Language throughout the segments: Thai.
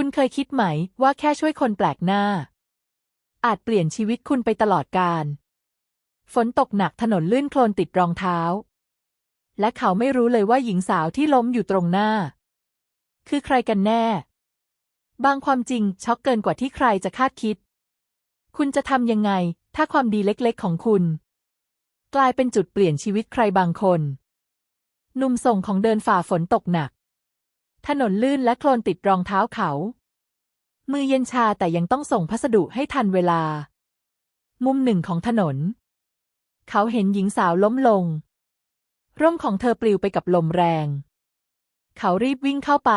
คุณเคยคิดไหมว่าแค่ช่วยคนแปลกหน้า อาจเปลี่ยนชีวิตคุณไปตลอดกาลฝนตกหนักถนนลื่นโคลนติดรองเท้า และเขาไม่รู้เลยว่าหญิงสาวที่ล้มอยู่ตรงหน้า คือใครกันแน่ บางความจริงช็อกเกินกว่าที่ใครจะคาดคิด คุณจะทำยังไง ถ้าความดีเล็กๆของคุณ กลายเป็นจุดเปลี่ยนชีวิตใครบางคน หนุ่มส่งของเดินฝ่าฝนตกหนัก ถนนลื่นและโคลนติดรองเท้าเขา มือเย็นชาแต่ยังต้องส่งพัสดุให้ทันเวลา มุมหนึ่งของถนน เขาเห็นหญิงสาวล้มลง ร่มของเธอปลิวไปกับลมแรง เขารีบวิ่งเข้าไป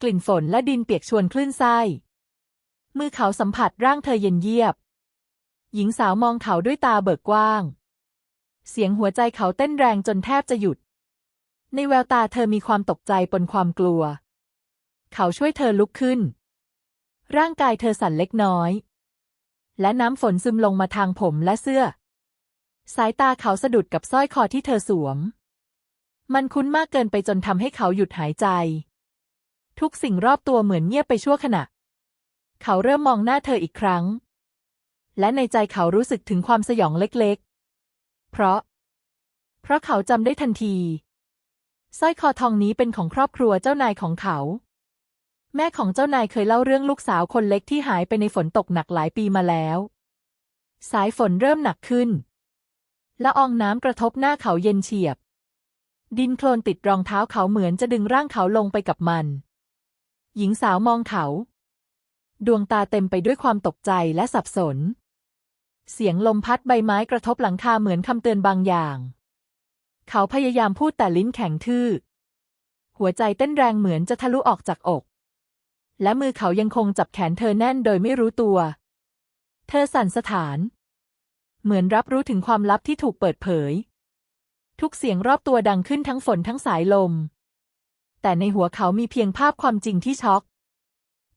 กลิ่นฝนและดินเปียกชวนคลื่นไส้ มือเขาสัมผัสร่างเธอเย็นเยียบ หญิงสาวมองเขาด้วยตาเบิกกว้าง เสียงหัวใจเขาเต้นแรงจนแทบจะหยุด ในแววตาเธอมีความตกใจปนความกลัว เขาช่วยเธอลุกขึ้น ร่างกายเธอสั่นเล็กน้อย และน้ำฝนซึมลงมาทางผมและเสื้อ สายตาเขาสะดุดกับสร้อยคอที่เธอสวม มันคุ้นมากเกินไปจนทำให้เขาหยุดหายใจ ทุกสิ่งรอบตัวเหมือนเงียบไปชั่วขณะ เขาเริ่มมองหน้าเธออีกครั้ง และในใจเขารู้สึกถึงความสยองเล็กๆ เพราะ เพราะเขาจำได้ทันที สร้อยคอทองนี้เป็นของครอบครัวเจ้านายของเขา แม่ของเจ้านายเคยเล่าเรื่องลูกสาวคนเล็กที่หายไปในฝนตกหนักหลายปีมาแล้ว สายฝนเริ่มหนักขึ้นละอองน้ำกระทบหน้าเขาเย็นเฉียบ ดินโคลนติดรองเท้าเขาเหมือนจะดึงร่างเขาลงไปกับมัน หญิงสาวมองเขา ดวงตาเต็มไปด้วยความตกใจและสับสน เสียงลมพัดใบไม้กระทบหลังคาเหมือนคำเตือนบางอย่าง เขาพยายามพูดแต่ลิ้นแข็งทื่อ หัวใจเต้นแรงเหมือนจะทะลุออกจากอก และมือเขายังคงจับแขนเธอแน่นโดยไม่รู้ตัว เธอสั่นสถาน เหมือนรับรู้ถึงความลับที่ถูกเปิดเผย ทุกเสียงรอบตัวดังขึ้นทั้งฝนทั้งสายลม แต่ในหัวเขามีเพียงภาพความจริงที่ช็อก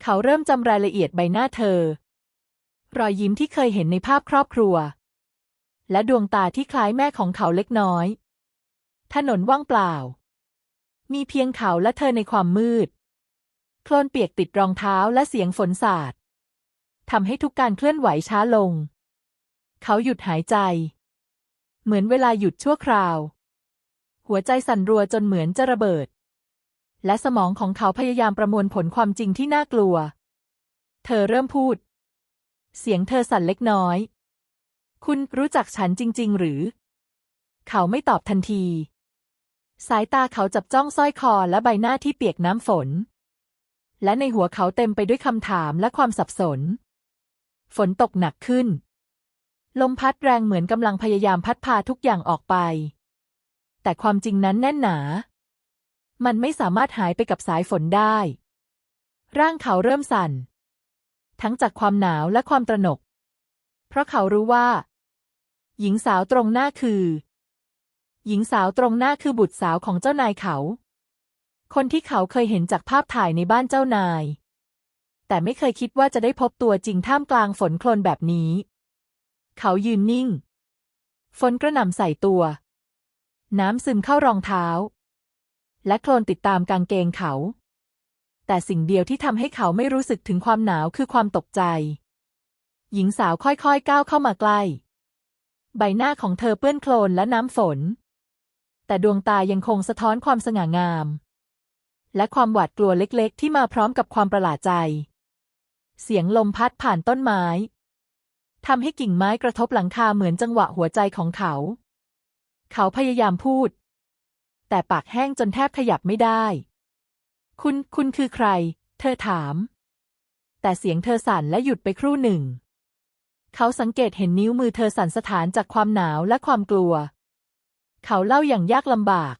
เขาเริ่มจำรายละเอียดใบหน้าเธอ รอยยิ้มที่เคยเห็นในภาพครอบครัว และดวงตาที่คล้ายแม่ของเขาเล็กน้อย ถนนว่างเปล่า มีเพียงเขาและเธอในความมืด โคลนเปียกติดรองเท้าและเสียงฝนสาดทำให้ทุกการเคลื่อนไหวช้าลง เขาหยุดหายใจ เหมือนเวลาหยุดชั่วคราว หัวใจสั่นรัวจนเหมือนจะระเบิด และสมองของเขาพยายามประมวลผลความจริงที่น่ากลัว เธอเริ่มพูด เสียงเธอสั่นเล็กน้อย คุณรู้จักฉันจริง ๆ หรือ เขาไม่ตอบทันที สายตาเขาจับจ้องสร้อยคอและใบหน้าที่เปียกน้ำฝน และในหัวเขาเต็มไปด้วยคำถามและความสับสน ฝนตกหนักขึ้น ลมพัดแรงเหมือนกำลังพยายามพัดพาทุกอย่างออกไป แต่ความจริงนั้นแน่นหนา มันไม่สามารถหายไปกับสายฝนได้ ร่างเขาเริ่มสั่น ทั้งจากความหนาวและความตระหนก เพราะเขารู้ว่า หญิงสาวตรงหน้าคือ หญิงสาวตรงหน้าคือบุตรสาวของเจ้านายเขา คนที่เขาเคยเห็นจากภาพถ่ายในบ้านเจ้านาย แต่ไม่เคยคิดว่าจะได้พบตัวจริงท่ามกลางฝนโคลนแบบนี้ เขายืนนิ่ง ฝนกระหน่ำใส่ตัว น้ำซึมเข้ารองเท้า และโคลนติดตามกางเกงเขา แต่สิ่งเดียวที่ทำให้เขาไม่รู้สึกถึงความหนาวคือความตกใจ หญิงสาวค่อยๆก้าวเข้ามาใกล้ใบหน้าของเธอเปื้อนโคลนและน้ำฝน แต่ดวงตายังคงสะท้อนความสง่างาม และความหวาดกลัวเล็กๆ ที่มาพร้อมกับความประหลาดใจ เสียงลมพัดผ่านต้นไม้ทำให้กิ่งไม้กระทบหลังคาเหมือนจังหวะหัวใจของเขา เขาพยายามพูด แต่ปากแห้งจนแทบขยับไม่ได้ คุณ คุณคือใคร เธอถาม แต่เสียงเธอสั่นและหยุดไปครู่หนึ่ง เขาสังเกตเห็นนิ้วมือเธอสั่นสะท้านจากความหนาวและความกลัว เขาเล่าอย่างยากลำบาก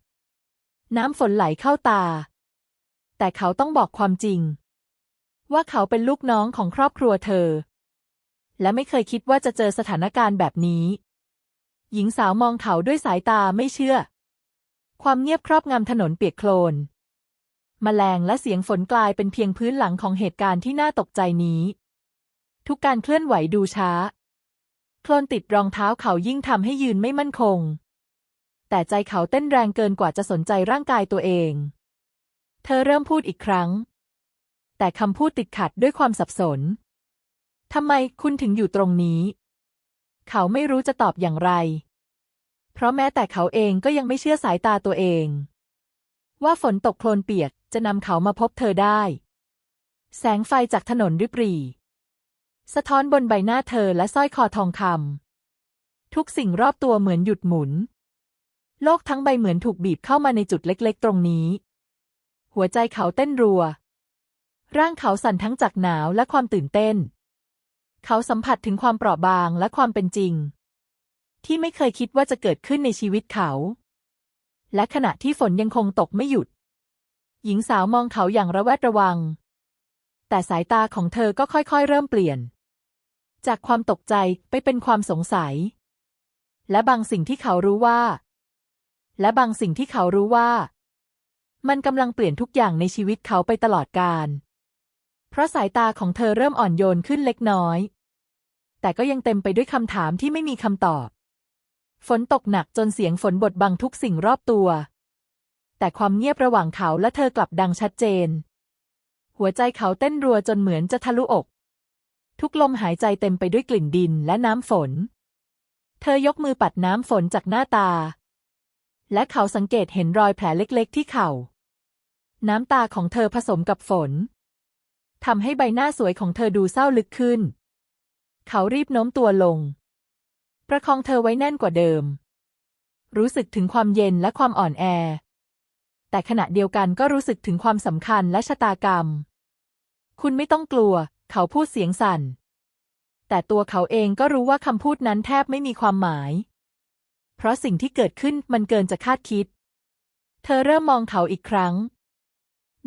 น้ำฝนไหลเข้าตา แต่เขาต้องบอกความจริง ว่าเขาเป็นลูกน้องของครอบครัวเธอ และไม่เคยคิดว่าจะเจอสถานการณ์แบบนี้ หญิงสาวมองเขาด้วยสายตาไม่เชื่อ ความเงียบครอบงำถนนเปียกโคลนแมลงและเสียงฝนกลายเป็นเพียงพื้นหลังของเหตุการณ์ที่น่าตกใจนี้ ทุกการเคลื่อนไหวดูช้า โคลนติดรองเท้าเขายิ่งทำให้ยืนไม่มั่นคง แต่ใจเขาเต้นแรงเกินกว่าจะสนใจร่างกายตัวเอง เธอเริ่มพูดอีกครั้ง แต่คำพูดติดขัดด้วยความสับสน ทำไมคุณถึงอยู่ตรงนี้ เขาไม่รู้จะตอบอย่างไร เพราะแม้แต่เขาเองก็ยังไม่เชื่อสายตาตัวเอง ว่าฝนตกโคลนเปียกจะนำเขามาพบเธอได้ แสงไฟจากถนนริบหรี่สะท้อนบนใบหน้าเธอและสร้อยคอทองคำทุกสิ่งรอบตัวเหมือนหยุดหมุน โลกทั้งใบเหมือนถูกบีบเข้ามาในจุดเล็กๆ ตรงนี้ หัวใจเขาเต้นรัว ร่างเขาสั่นทั้งจากหนาวและความตื่นเต้น เขาสัมผัสถึงความเปราะบางและความเป็นจริง ที่ไม่เคยคิดว่าจะเกิดขึ้นในชีวิตเขา และขณะที่ฝนยังคงตกไม่หยุด หญิงสาวมองเขาอย่างระแวดระวัง แต่สายตาของเธอก็ค่อยๆ เริ่มเปลี่ยน จากความตกใจไปเป็นความสงสัย และบางสิ่งที่เขารู้ว่า และบางสิ่งที่เขารู้ว่า มันกำลังเปลี่ยนทุกอย่างในชีวิตเขาไปตลอดกาลเพราะสายตาของเธอเริ่มอ่อนโยนขึ้นเล็กน้อย แต่ก็ยังเต็มไปด้วยคำถามที่ไม่มีคำตอบ ฝนตกหนักจนเสียงฝนบดบังทุกสิ่งรอบตัว แต่ความเงียบระหว่างเขาและเธอกลับดังชัดเจน หัวใจเขาเต้นรัวจนเหมือนจะทะลุอก ทุกลมหายใจเต็มไปด้วยกลิ่นดินและน้ำฝน เธอยกมือปัดน้ำฝนจากหน้าตา และเขาสังเกตเห็นรอยแผลเล็กๆ ที่เข่า น้ำตาของเธอผสมกับฝนทำให้ใบหน้าสวยของเธอดูเศร้าลึกขึ้น เขารีบโน้มตัวลง ประคองเธอไว้แน่นกว่าเดิม รู้สึกถึงความเย็นและความอ่อนแอ แต่ขณะเดียวกันก็รู้สึกถึงความสำคัญและชะตากรรม คุณไม่ต้องกลัว เขาพูดเสียงสั่น แต่ตัวเขาเองก็รู้ว่าคำพูดนั้นแทบไม่มีความหมาย เพราะสิ่งที่เกิดขึ้นมันเกินจะคาดคิด เธอเริ่มมองเขาอีกครั้ง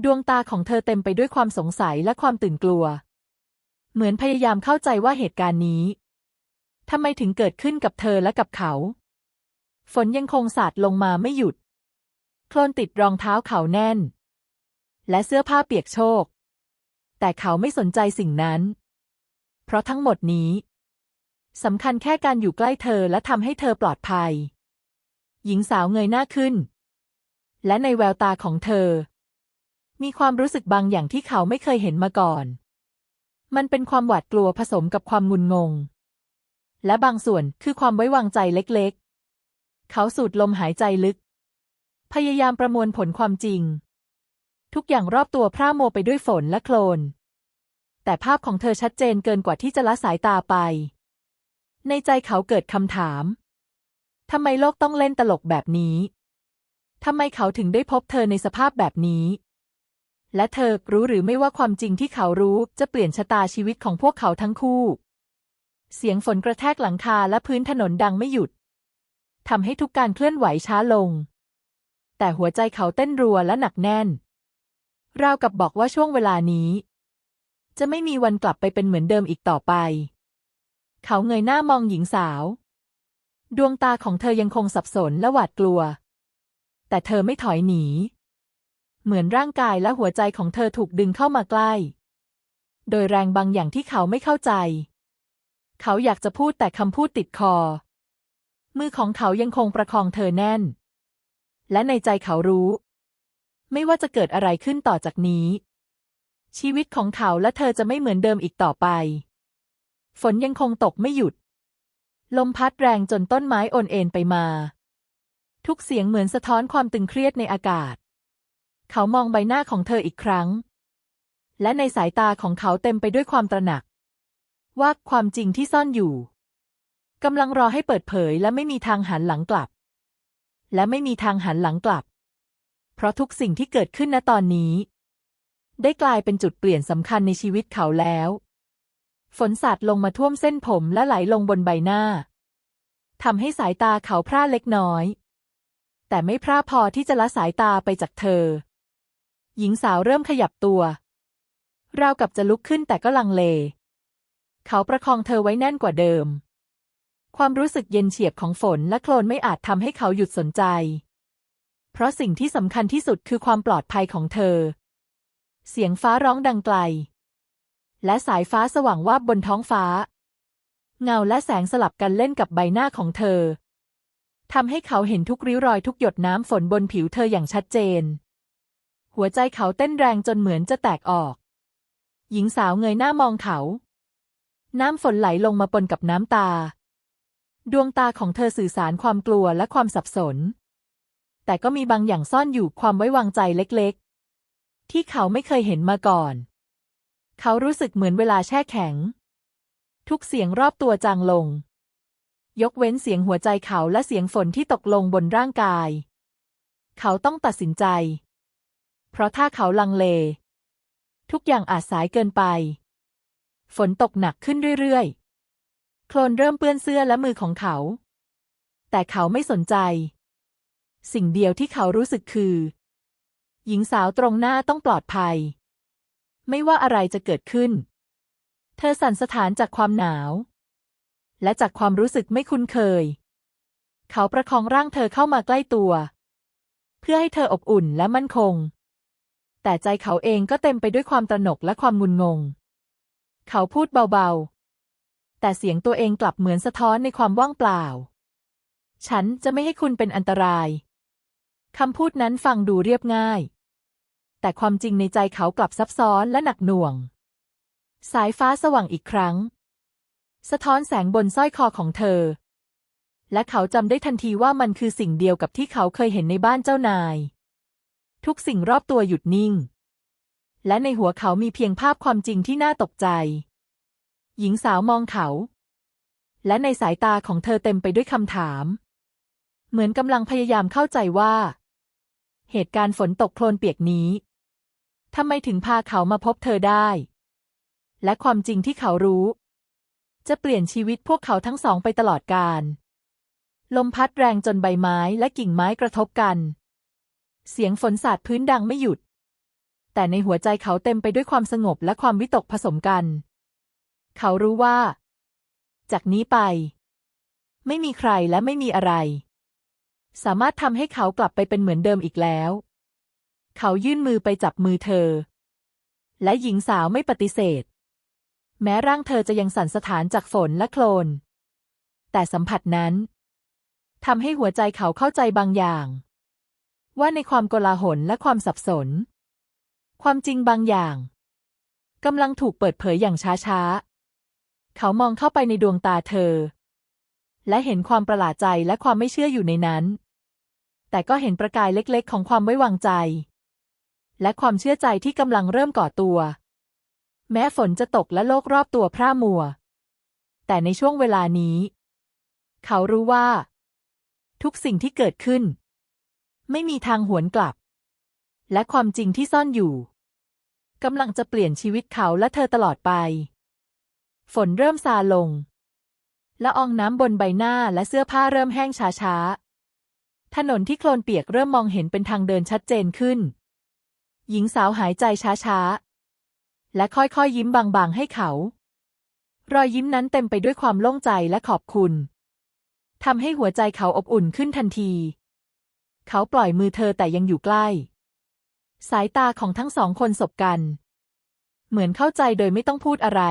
ดวงตาของเธอเต็มไปด้วยความสงสัยและความตื่นกลัว เหมือนพยายามเข้าใจว่าเหตุการณ์นี้ทำไมถึงเกิดขึ้นกับเธอและกับเขา ฝนยังคงสาดลงมาไม่หยุด โคลนติดรองเท้าเขาแน่น และเสื้อผ้าเปียกโชก แต่เขาไม่สนใจสิ่งนั้น เพราะทั้งหมดนี้ สำคัญแค่การอยู่ใกล้เธอและทำให้เธอปลอดภัย หญิงสาวเงยหน้าขึ้น และในแววตาของเธอ มีความรู้สึกบางอย่างที่เขาไม่เคยเห็นมาก่อน มันเป็นความหวาดกลัวผสมกับความงุนงง และบางส่วนคือความไว้วางใจเล็กๆ เขาสูดลมหายใจลึก พยายามประมวลผลความจริง ทุกอย่างรอบตัวพร่ามัวไปด้วยฝนและโคลน แต่ภาพของเธอชัดเจนเกินกว่าที่จะละสายตาไป ในใจเขาเกิดคำถาม ทำไมโลกต้องเล่นตลกแบบนี้ ทำไมเขาถึงได้พบเธอในสภาพแบบนี้ และเธอรู้หรือไม่ว่าความจริงที่เขารู้จะเปลี่ยนชะตาชีวิตของพวกเขาทั้งคู่ เสียงฝนกระแทกหลังคาและพื้นถนนดังไม่หยุด ทำให้ทุกการเคลื่อนไหวช้าลง แต่หัวใจเขาเต้นรัวและหนักแน่น ราวกับบอกว่าช่วงเวลานี้ จะไม่มีวันกลับไปเป็นเหมือนเดิมอีกต่อไป เขาเงยหน้ามองหญิงสาว ดวงตาของเธอยังคงสับสนและหวาดกลัว แต่เธอไม่ถอยหนี เหมือนร่างกายและหัวใจของเธอถูกดึงเข้ามาใกล้ โดยแรงบางอย่างที่เขาไม่เข้าใจ เขาอยากจะพูดแต่คำพูดติดคอ มือของเขายังคงประคองเธอแน่น และในใจเขารู้ ไม่ว่าจะเกิดอะไรขึ้นต่อจากนี้ชีวิตของเขาและเธอจะไม่เหมือนเดิมอีกต่อไป ฝนยังคงตกไม่หยุด ลมพัดแรงจนต้นไม้โอนเอ็นไปมา ทุกเสียงเหมือนสะท้อนความตึงเครียดในอากาศ เขามองใบหน้าของเธออีกครั้ง และในสายตาของเขาเต็มไปด้วยความตระหนัก ว่าความจริงที่ซ่อนอยู่กำลังรอให้เปิดเผยและไม่มีทางหันหลังกลับ และไม่มีทางหันหลังกลับ เพราะทุกสิ่งที่เกิดขึ้นณตอนนี้ ได้กลายเป็นจุดเปลี่ยนสำคัญในชีวิตเขาแล้ว ฝนสาดลงมาท่วมเส้นผมและไหลลงบนใบหน้าทำให้สายตาเขาพร่าเล็กน้อย แต่ไม่พร่าพอที่จะละสายตาไปจากเธอ หญิงสาวเริ่มขยับตัว ราวกับจะลุกขึ้นแต่ก็ลังเล เขาประคองเธอไว้แน่นกว่าเดิม ความรู้สึกเย็นเฉียบของฝนและโคลนไม่อาจทำให้เขาหยุดสนใจ เพราะสิ่งที่สำคัญที่สุดคือความปลอดภัยของเธอ เสียงฟ้าร้องดังไกล และสายฟ้าสว่างวาบบนท้องฟ้า เงาและแสงสลับกันเล่นกับใบหน้าของเธอทำให้เขาเห็นทุกริ้วรอยทุกหยดน้ำฝนบนผิวเธออย่างชัดเจน หัวใจเขาเต้นแรงจนเหมือนจะแตกออก หญิงสาวเงยหน้ามองเขา น้ำฝนไหลลงมาปนกับน้ำตา ดวงตาของเธอสื่อสารความกลัวและความสับสน แต่ก็มีบางอย่างซ่อนอยู่ความไว้วางใจเล็ก ๆ ที่เขาไม่เคยเห็นมาก่อน เขารู้สึกเหมือนเวลาแช่แข็ง ทุกเสียงรอบตัวจางลง ยกเว้นเสียงหัวใจเขาและเสียงฝนที่ตกลงบนร่างกาย เขาต้องตัดสินใจ เพราะถ้าเขาลังเล ทุกอย่างอาจสายเกินไป ฝนตกหนักขึ้นเรื่อยๆ โคลนเริ่มเปื้อนเสื้อและมือของเขา แต่เขาไม่สนใจ สิ่งเดียวที่เขารู้สึกคือ หญิงสาวตรงหน้าต้องปลอดภัย ไม่ว่าอะไรจะเกิดขึ้น เธอสั่นสถานจากความหนาว และจากความรู้สึกไม่คุ้นเคย เขาประคองร่างเธอเข้ามาใกล้ตัว เพื่อให้เธออบอุ่นและมั่นคง แต่ใจเขาเองก็เต็มไปด้วยความตระหนกและความงุนงง เขาพูดเบาๆ แต่เสียงตัวเองกลับเหมือนสะท้อนในความว่างเปล่า ฉันจะไม่ให้คุณเป็นอันตรายคำพูดนั้นฟังดูเรียบง่าย แต่ความจริงในใจเขากลับซับซ้อนและหนักหน่วง สายฟ้าสว่างอีกครั้ง สะท้อนแสงบนสร้อยคอของเธอ และเขาจำได้ทันทีว่ามันคือสิ่งเดียวกับที่เขาเคยเห็นในบ้านเจ้านาย ทุกสิ่งรอบตัวหยุดนิ่ง และในหัวเขามีเพียงภาพความจริงที่น่าตกใจ หญิงสาวมองเขา และในสายตาของเธอเต็มไปด้วยคำถาม เหมือนกำลังพยายามเข้าใจว่าเหตุการณ์ฝนตกโคลนเปียกนี้ ทำไมถึงพาเขามาพบเธอได้ และความจริงที่เขารู้ จะเปลี่ยนชีวิตพวกเขาทั้งสองไปตลอดกาลลมพัดแรงจนใบไม้และกิ่งไม้กระทบกัน เสียงฝนสาดพื้นดังไม่หยุด แต่ในหัวใจเขาเต็มไปด้วยความสงบและความวิตกผสมกัน เขารู้ว่า จากนี้ไป ไม่มีใครและไม่มีอะไร สามารถทำให้เขากลับไปเป็นเหมือนเดิมอีกแล้ว เขายื่นมือไปจับมือเธอ และหญิงสาวไม่ปฏิเสธ แม้ร่างเธอจะยังสั่นสะท้านจากฝนและโคลน แต่สัมผัสนั้นทำให้หัวใจเขาเข้าใจบางอย่าง ว่าในความโกลาหลและความสับสน ความจริงบางอย่างกำลังถูกเปิดเผยอย่างช้าๆ เขามองเข้าไปในดวงตาเธอ และเห็นความประหลาดใจและความไม่เชื่ออยู่ในนั้น แต่ก็เห็นประกายเล็กๆ ของความไว้วางใจ และความเชื่อใจที่กำลังเริ่มก่อตัว แม้ฝนจะตกและโลกรอบตัวพร่ามัว แต่ในช่วงเวลานี้ เขารู้ว่า ทุกสิ่งที่เกิดขึ้น ไม่มีทางหวนกลับ และความจริงที่ซ่อนอยู่กำลังจะเปลี่ยนชีวิตเขาและเธอตลอดไป ฝนเริ่มซาลงละอองน้ำบนใบหน้าและเสื้อผ้าเริ่มแห้งช้าๆ ถนนที่โคลนเปียกเริ่มมองเห็นเป็นทางเดินชัดเจนขึ้น หญิงสาวหายใจช้าๆ และค่อยๆยิ้มบางๆให้เขา รอยยิ้มนั้นเต็มไปด้วยความโล่งใจและขอบคุณทำให้หัวใจเขาอบอุ่นขึ้นทันที เขาปล่อยมือเธอแต่ยังอยู่ใกล้ สายตาของทั้งสองคนสบกัน เหมือนเข้าใจโดยไม่ต้องพูดอะไร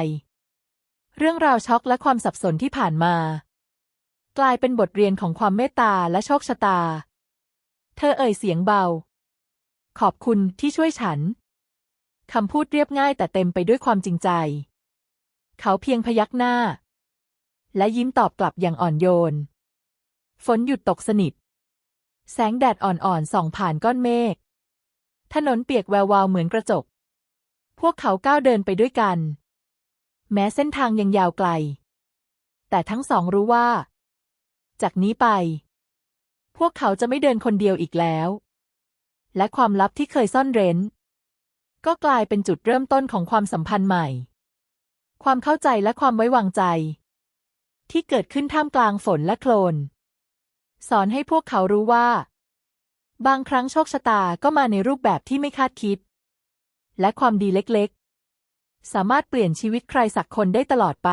เรื่องราวช็อกและความสับสนที่ผ่านมา กลายเป็นบทเรียนของความเมตตาและโชคชะตา เธอเอ่ยเสียงเบา ขอบคุณที่ช่วยฉัน คำพูดเรียบง่ายแต่เต็มไปด้วยความจริงใจ เขาเพียงพยักหน้า และยิ้มตอบกลับอย่างอ่อนโยน ฝนหยุดตกสนิท แสงแดดอ่อนๆส่องผ่านก้อนเมฆ ถนนเปียกแวววาวเหมือนกระจก พวกเขาก้าวเดินไปด้วยกัน แม้เส้นทางยังยาวไกล แต่ทั้งสองรู้ว่า จากนี้ไป พวกเขาจะไม่เดินคนเดียวอีกแล้ว และความลับที่เคยซ่อนเร้น ก็กลายเป็นจุดเริ่มต้นของความสัมพันธ์ใหม่ ความเข้าใจและความไว้วางใจ ที่เกิดขึ้นท่ามกลางฝนและโคลน สอนให้พวกเขารู้ว่า บางครั้งโชคชะตาก็มาในรูปแบบที่ไม่คาดคิด และความดีเล็กๆ สามารถเปลี่ยนชีวิตใครสักคนได้ตลอดไป